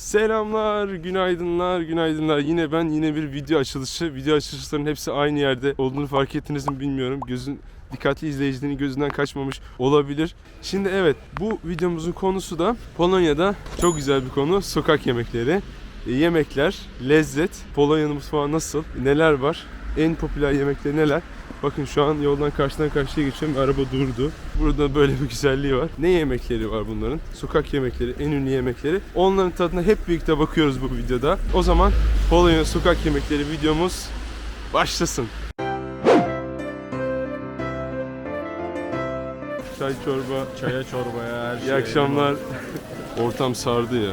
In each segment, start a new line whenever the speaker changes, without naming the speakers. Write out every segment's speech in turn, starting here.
Selamlar, günaydınlar, günaydınlar. Yine ben, yine bir video açılışı. Video açılışlarının hepsi aynı yerde olduğunu fark ettiniz mi bilmiyorum. Gözün dikkatli izleyicilerin gözünden kaçmamış olabilir. Şimdi evet, bu videomuzun konusu da Polonya'da çok güzel bir konu. Sokak yemekleri. E, Yemekler, lezzet, Polonya'nın mutfağı nasıl, neler var, en popüler yemekleri neler? Bakın şu an yoldan karşıdan karşıya geçiyorum. Araba durdu. Burada böyle bir güzelliği var. Ne yemekleri var bunların? Sokak yemekleri, en ünlü yemekleri. Onların tadına hep birlikte bakıyoruz bu videoda. O zaman Polonya sokak yemekleri videomuz başlasın. Çay çorba.
Çaya çorbaya her şey.
İyi akşamlar. Ortam sardı ya.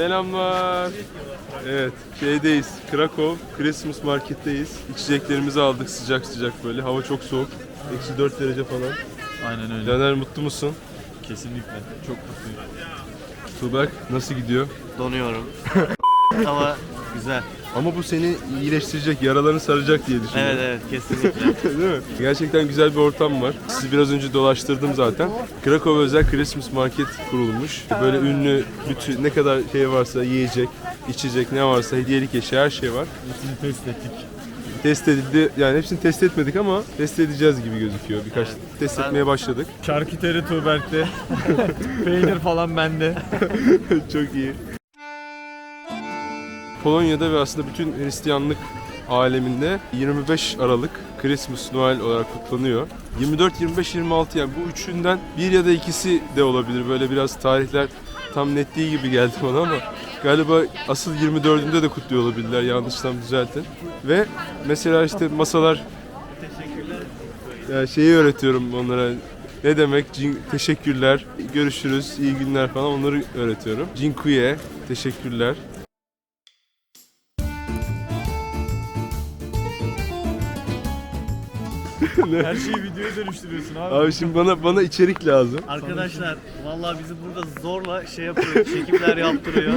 Selamlar. Evet, şeydeyiz. Krakow Christmas Market'teyiz. İçeceklerimizi aldık sıcak sıcak böyle. Hava çok soğuk. Eksi 4 derece falan.
Aynen öyle.
Caner mutlu musun?
Kesinlikle. Çok mutluyum.
Tuğberk nasıl gidiyor?
Donuyorum. Hava güzel.
Ama bu seni iyileştirecek, yaralarını saracak diye düşünüyorum.
Evet evet kesinlikle.
Değil mi? Gerçekten güzel bir ortam var. Sizi biraz önce dolaştırdım zaten. Krakow özel Christmas Market kurulmuş. Böyle ünlü bütün ne kadar şey varsa yiyecek, içecek ne varsa hediyelik eşya her şey var.
Hepsini test ettik.
Test edildi. Yani hepsini test etmedik ama test edeceğiz gibi gözüküyor. Birkaç test
Ben-
etmeye başladık.
Şarküteri Tuğberk'te. Peynir falan bende.
Çok iyi. Polonya'da ve aslında bütün Hristiyanlık aleminde 25 Aralık Christmas Noel olarak kutlanıyor. 24, 25, 26 yani bu üçünden bir ya da ikisi de olabilir. Böyle biraz tarihler tam net değil gibi geldi bana ama galiba asıl 24'ünde de kutluyor olabilirler yanlışsam düzeltin. Ve mesela işte masalar ya şeyi öğretiyorum onlara ne demek cin- teşekkürler, görüşürüz, iyi günler falan onları öğretiyorum. Dziękuję, teşekkürler.
Her şeyi videoya dönüştürüyorsun abi.
Abi şimdi bana bana içerik lazım.
Arkadaşlar vallahi bizi burada zorla şey yapıyor, çekimler yaptırıyor.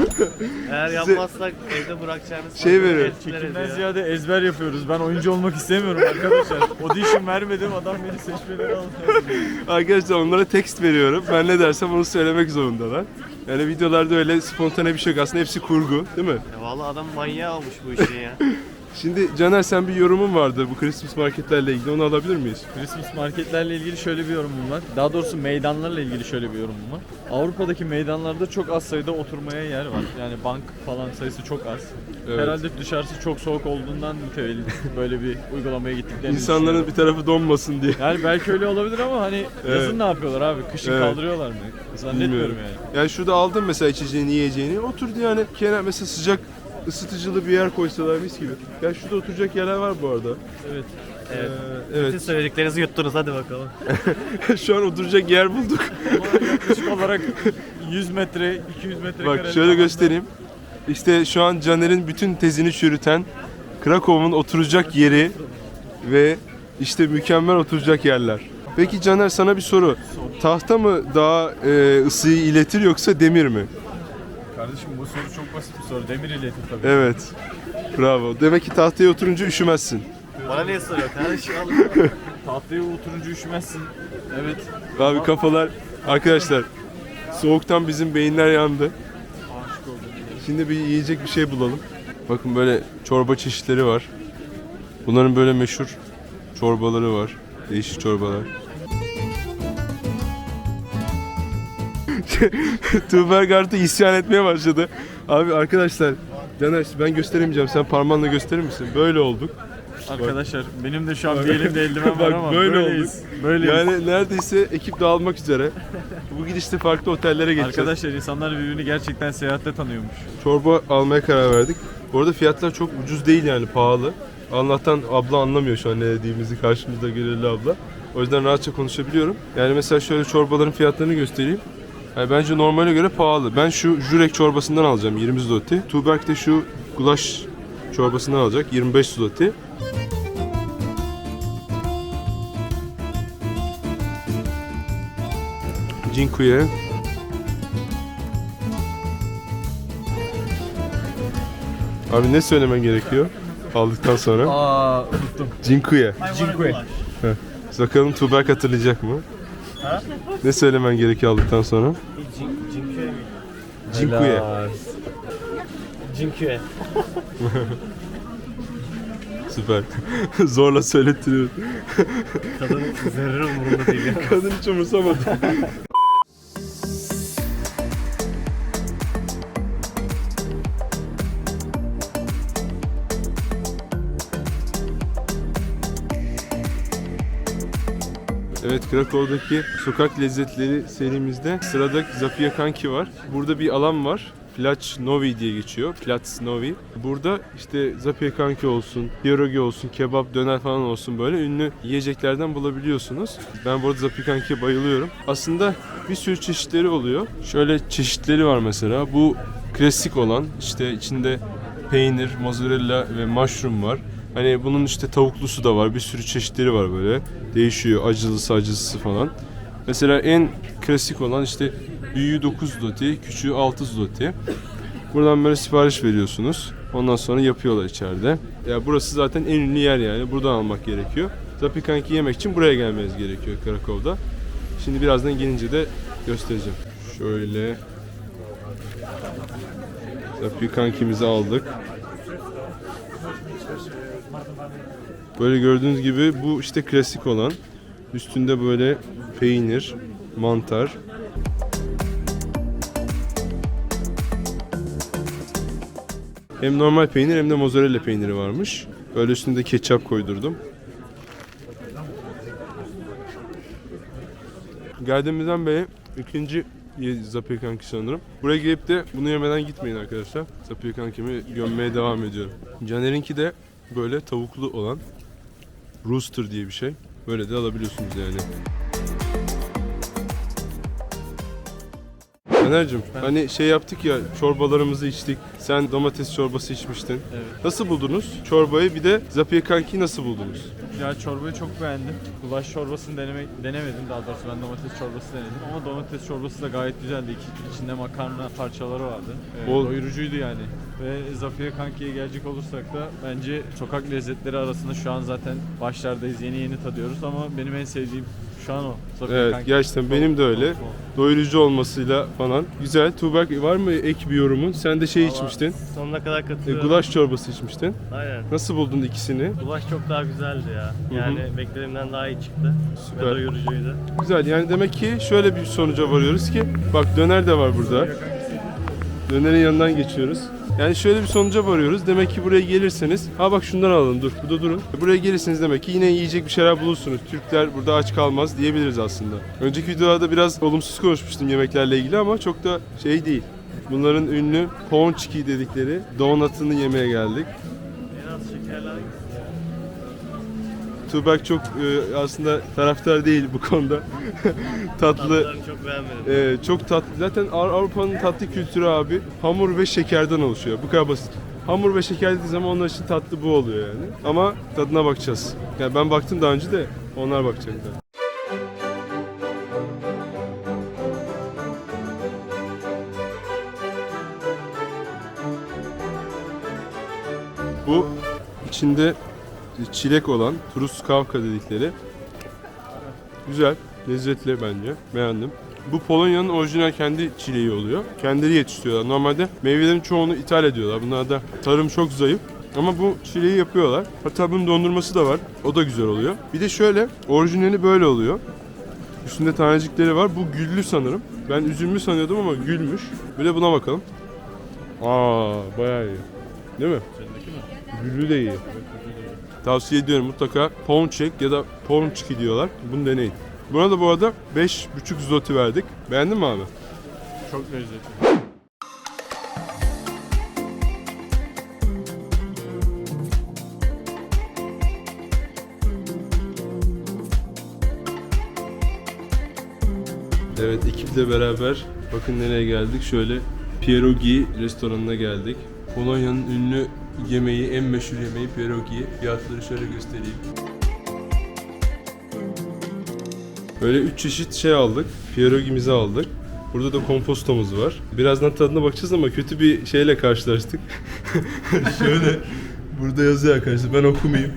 Eğer
Size-
yapmazsak evde bırakacağınız
Şey
farklı
veriyor.
Çekimden
ediyor.
ziyade ezber yapıyoruz. Ben oyuncu olmak istemiyorum arkadaşlar. Audition vermedim adam beni seçmeleri aldı.
Arkadaşlar onlara tekst veriyorum. Ben ne dersem onu söylemek zorundalar. Yani videolarda öyle spontane bir şey yok. Aslında hepsi kurgu değil mi?
Ya Vallahi adam manyağı olmuş bu işin ya.
Şimdi Caner sen bir yorumun vardı bu Christmas marketlerle ilgili. Onu alabilir miyiz?
Christmas marketlerle ilgili şöyle bir yorumum var. Daha doğrusu meydanlarla ilgili şöyle bir yorumum var. Avrupa'daki meydanlarda çok az sayıda oturmaya yer var. Yani bank falan sayısı çok az.
Evet.
Herhalde dışarısı çok soğuk olduğundan mütevellit böyle bir uygulamaya gittiklerini
İnsanların bir tarafı donmasın diye.
Yani belki öyle olabilir ama hani
Evet.
yazın ne yapıyorlar abi? Kışın
Evet.
kaldırıyorlar mı? Zannetmiyorum
Bilmiyorum.
yani.
Yani şurada aldın mesela içeceğini, yiyeceğini. Oturdu yani kenar mesela sıcak ısıtıcılı bir yer koysalar mis gibi. Ya şurada oturacak yerler var bu arada.
Evet.
Evet.
Ee,
Bütün
evet.
söylediklerinizi yuttunuz hadi bakalım.
Şu an oturacak yer bulduk.
Yaklaşık olarak 100 metre, 200 metre
Bak şöyle göstereyim. İşte şu an Caner'in bütün tezini çürüten Krakow'un oturacak yeri ve işte mükemmel oturacak yerler. Peki Caner sana bir soru. Tahta mı daha e, ısıyı iletir yoksa demir mi?
Kardeşim bu soru çok basit bir soru. Demir iletir tabii.
Evet. Bravo. Demek ki tahtaya oturunca üşümezsin.
Bana niye soruyor kardeşim.
Tahtaya oturunca üşümezsin. Evet.
Abi kafalar arkadaşlar soğuktan bizim beyinler yandı.
Aşık oldum.
Şimdi bir yiyecek bir şey bulalım. Bakın böyle çorba çeşitleri var. Bunların böyle meşhur çorbaları var. Değişik çorbalar. Tuğberk artık isyan etmeye başladı. Abi arkadaşlar Caner ben gösteremeyeceğim. Sen parmağınla gösterir misin? Böyle olduk.
Arkadaşlar benim de şu an bir elimde eldiven var
Bak,
ama
böyle
böyleyiz. Böyleyiz.
Yani neredeyse ekip dağılmak üzere. Bu gidişte farklı otellere geçeceğiz.
Arkadaşlar insanlar birbirini gerçekten seyahatte tanıyormuş.
Çorba almaya karar verdik. Bu arada fiyatlar çok ucuz değil yani pahalı. Allah'tan abla anlamıyor şu an ne dediğimizi karşımızda görevli abla. O yüzden rahatça konuşabiliyorum. Yani mesela şöyle çorbaların fiyatlarını göstereyim. Yani bence normale göre pahalı. Ben şu jurek çorbasından alacağım 20 zloty. Tuğberk de şu gulaş çorbasından alacak 25 zloty. Dziękuję. Abi ne söylemen gerekiyor aldıktan sonra?
Aa unuttum.
Dziękuję.
Cinque.
Bakalım Tuğberk hatırlayacak mı? Ne söylemen gerekiyor aldıkten sonra?
Cinküe mi?
Dziękuję.
Cinküe.
Süper. Zorla söylettiriyor.
Kadın zerre umurunda değil ya.
Kadın hiç umursamadı. Krakow'daki sokak lezzetleri serimizde sırada Zapia Kanki var. Burada bir alan var. Plac Novi diye geçiyor. Platz Novi. Burada işte Zapia Kanki olsun, pierogi olsun, kebap, döner falan olsun böyle ünlü yiyeceklerden bulabiliyorsunuz. Ben bu arada Kanki'ye bayılıyorum. Aslında bir sürü çeşitleri oluyor. Şöyle çeşitleri var mesela. Bu klasik olan işte içinde peynir, mozzarella ve mushroom var. Hani bunun işte tavuklusu da var. Bir sürü çeşitleri var böyle. Değişiyor. Acılısı, acılısı falan. Mesela en klasik olan işte büyüğü 9 zloty, küçüğü 6 zloty. Buradan böyle sipariş veriyorsunuz. Ondan sonra yapıyorlar içeride. Ya burası zaten en ünlü yer yani. Buradan almak gerekiyor. Zapikanki yemek için buraya gelmeniz gerekiyor Krakow'da. Şimdi birazdan gelince de göstereceğim. Şöyle Zapikankimizi aldık. Böyle gördüğünüz gibi bu işte klasik olan. Üstünde böyle peynir, mantar. Hem normal peynir hem de mozzarella peyniri varmış. Böyle üstünde ketçap koydurdum. Geldiğimizden beri ikinci Zapikanki sanırım. Buraya gelip de bunu yemeden gitmeyin arkadaşlar. Zapikankimi gömmeye devam ediyorum. Caner'inki de böyle tavuklu olan rooster diye bir şey. Böyle de alabiliyorsunuz yani. Caner'cim hani şey yaptık ya çorbalarımızı içtik. Sen domates çorbası içmiştin.
Evet.
Nasıl buldunuz çorbayı bir de Zapikanki'yi nasıl buldunuz?
Ya çorbayı çok beğendim. Gulaş çorbasını denemek denemedim daha doğrusu ben domates çorbası denedim ama domates çorbası da gayet güzeldi. İçinde makarna parçaları vardı. Ee,
Bol-
Doyurucuydu yani. Ve Zafiye Kanki'ye gelecek olursak da bence sokak lezzetleri arasında şu an zaten başlardayız. Yeni yeni tadıyoruz ama benim en sevdiğim şu an o. Zafiye
Evet
Kanki.
gerçekten benim de öyle. Doyurucu olmasıyla falan. Güzel. Tuğberk var mı ek bir yorumun? Sen de şey
Vallahi
içmiştin.
Sonuna kadar
E,
katılıyorum.
gulaş çorbası içmiştin.
Aynen.
Nasıl buldun ikisini?
Gulaş çok daha güzeldi ya. Yani beklediğimden daha iyi çıktı.
Süper.
Ve doyurucuydu.
Güzel. Yani demek ki şöyle bir sonuca varıyoruz ki bak döner de var burada. Dönerin yanından geçiyoruz. Yani şöyle bir sonuca varıyoruz. Demek ki buraya gelirseniz, ha bak şundan alalım dur, burada durun. Buraya gelirseniz demek ki yine yiyecek bir şeyler bulursunuz. Türkler burada aç kalmaz diyebiliriz aslında. Önceki videolarda biraz olumsuz konuşmuştum yemeklerle ilgili ama çok da şey değil. Bunların ünlü ponçiki dedikleri donatını yemeye geldik. Tuğberk çok e, aslında taraftar değil bu konuda. Tatlı.
Çok beğenmedim.
Ee, çok tatlı. Zaten Av- Avrupa'nın tatlı kültürü abi hamur ve şekerden oluşuyor. Bu kadar basit. Hamur ve şeker dediği zaman onlar için tatlı bu oluyor yani. Ama tadına bakacağız. Yani ben baktım daha önce de onlar bakacaklar. Bu içinde çilek olan truskavka dedikleri Güzel, lezzetli bence. Beğendim. Bu Polonya'nın orijinal kendi çileği oluyor. Kendileri yetiştiriyorlar. Normalde meyvelerin çoğunu ithal ediyorlar. Bunlarda tarım çok zayıf. Ama bu çileği yapıyorlar. Hatta bunun dondurması da var. O da güzel oluyor. Bir de şöyle, orijinali böyle oluyor. Üstünde tanecikleri var. Bu güllü sanırım. Ben üzümlü sanıyordum ama gülmüş. Bir de buna bakalım. Aa, bayağı iyi. Değil mi? Güllü de iyi. Tavsiye ediyorum mutlaka Pound Check ya da Pound Chiki diyorlar. Bunu deneyin. Buna da bu arada 5,5 zloty verdik. Beğendin mi abi?
Çok lezzetli.
Evet ekiple beraber bakın nereye geldik. Şöyle Pierogi restoranına geldik. Polonya'nın ünlü yemeği, en meşhur yemeği pierogi. Fiyatları şöyle göstereyim. Böyle üç çeşit şey aldık. Pierogimizi aldık. Burada da kompostomuz var. Birazdan tadına bakacağız ama kötü bir şeyle karşılaştık. şöyle burada yazıyor arkadaşlar ben okumayayım.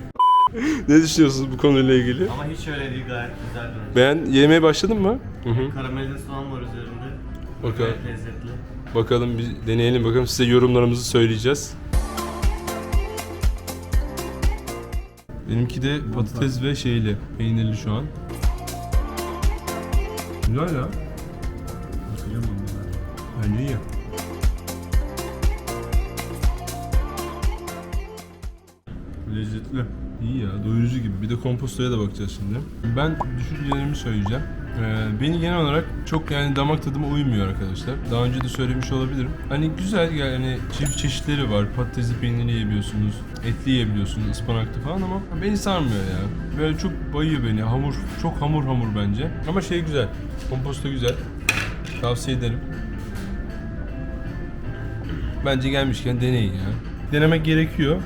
ne düşünüyorsunuz bu konuyla ilgili?
Ama hiç öyle değil gayet güzel görünüyor.
Ben yemeye başladın mı? Hı hı.
Karamelize soğan var üzerinde.
Bakalım.
Gayet lezzetli.
Bakalım bir deneyelim bakalım size yorumlarımızı söyleyeceğiz. Benimki de patates ve şeyli, peynirli şu an. Güzel ya. Bence iyi.
Lezzetli.
İyi ya, doyurucu gibi. Bir de kompostoya da bakacağız şimdi. Ben düşüncelerimi söyleyeceğim. Ee, beni genel olarak çok yani damak tadıma uymuyor arkadaşlar. Daha önce de söylemiş olabilirim. Hani güzel yani çeşit çeşitleri var. Patatesli peynirli yiyebiliyorsunuz, etli yiyebiliyorsunuz, ıspanaklı falan ama beni sarmıyor ya. Böyle çok bayıyor beni. Hamur, çok hamur hamur bence. Ama şey güzel. Komposto güzel. Tavsiye ederim. Bence gelmişken deneyin ya. Denemek gerekiyor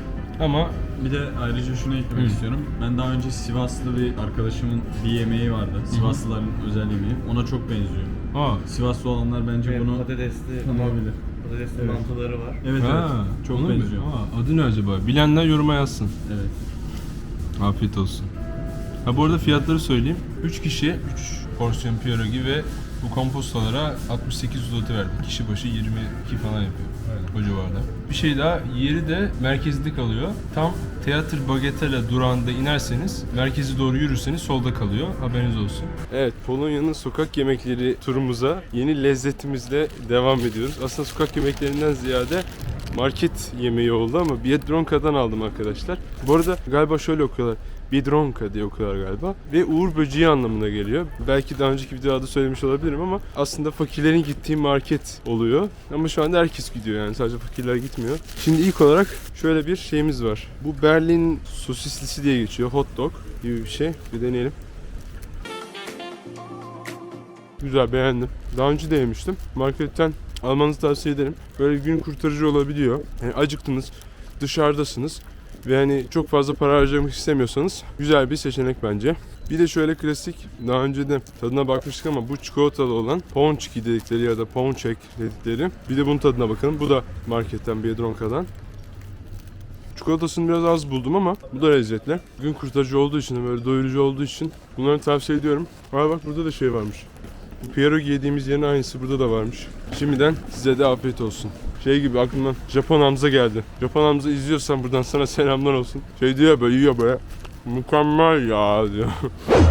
ama
Bir de ayrıca şunu eklemek
Hı.
istiyorum. Ben daha önce Sivaslı bir arkadaşımın bir yemeği vardı. Sivaslıların özel yemeği. Ona çok benziyor.
aa,
Sivaslı olanlar bence
Ve
bunu
patatesli,
tanıyabilir.
Patatesli
Evet.
mantıları var.
Evet
Ha,
evet. Çok
mu?
benziyor.
Aa, adı ne acaba? Bilenler yoruma yazsın.
Evet.
Afiyet olsun. Ha bu arada fiyatları söyleyeyim. 3 kişi 3 porsiyon pierogi ve bu kompostolara 68 zloty verdik. Kişi başı 22 falan yapıyor. O civarda. Bir şey daha yeri de merkezde kalıyor. Tam Teatr Bagatella durağında inerseniz merkezi doğru yürürseniz solda kalıyor. Haberiniz olsun. Evet Polonya'nın sokak yemekleri turumuza yeni lezzetimizle devam ediyoruz. Aslında sokak yemeklerinden ziyade market yemeği oldu ama Biedronka'dan aldım arkadaşlar. Bu arada galiba şöyle okuyorlar. Biedronka diye okuyorlar galiba. Ve Uğur böceği anlamına geliyor. Belki daha önceki videoda söylemiş olabilirim ama aslında fakirlerin gittiği market oluyor. Ama şu anda herkes gidiyor yani sadece fakirler gitmiyor. Şimdi ilk olarak şöyle bir şeyimiz var. Bu Berlin sosislisi diye geçiyor. Hot dog gibi bir şey. Bir deneyelim. Güzel beğendim. Daha önce de yemiştim. Marketten almanızı tavsiye ederim. Böyle gün kurtarıcı olabiliyor. Yani acıktınız, dışarıdasınız ve hani çok fazla para harcamak istemiyorsanız güzel bir seçenek bence. Bir de şöyle klasik daha önce de tadına bakmıştık ama bu çikolatalı olan ponçiki dedikleri ya da ponçek dedikleri. Bir de bunun tadına bakalım. Bu da marketten Biedronka'dan. Çikolatasını biraz az buldum ama bu da lezzetli. Gün kurtarıcı olduğu için böyle doyurucu olduğu için bunları tavsiye ediyorum. Aa bak burada da şey varmış. Pierogi yediğimiz yerin aynısı burada da varmış. Şimdiden size de afiyet olsun. Şey gibi aklımdan Japon Hamza geldi. Japon Hamza izliyorsan buradan sana selamlar olsun. Şey diyor böyle yiyor böyle. Mükemmel ya diyor.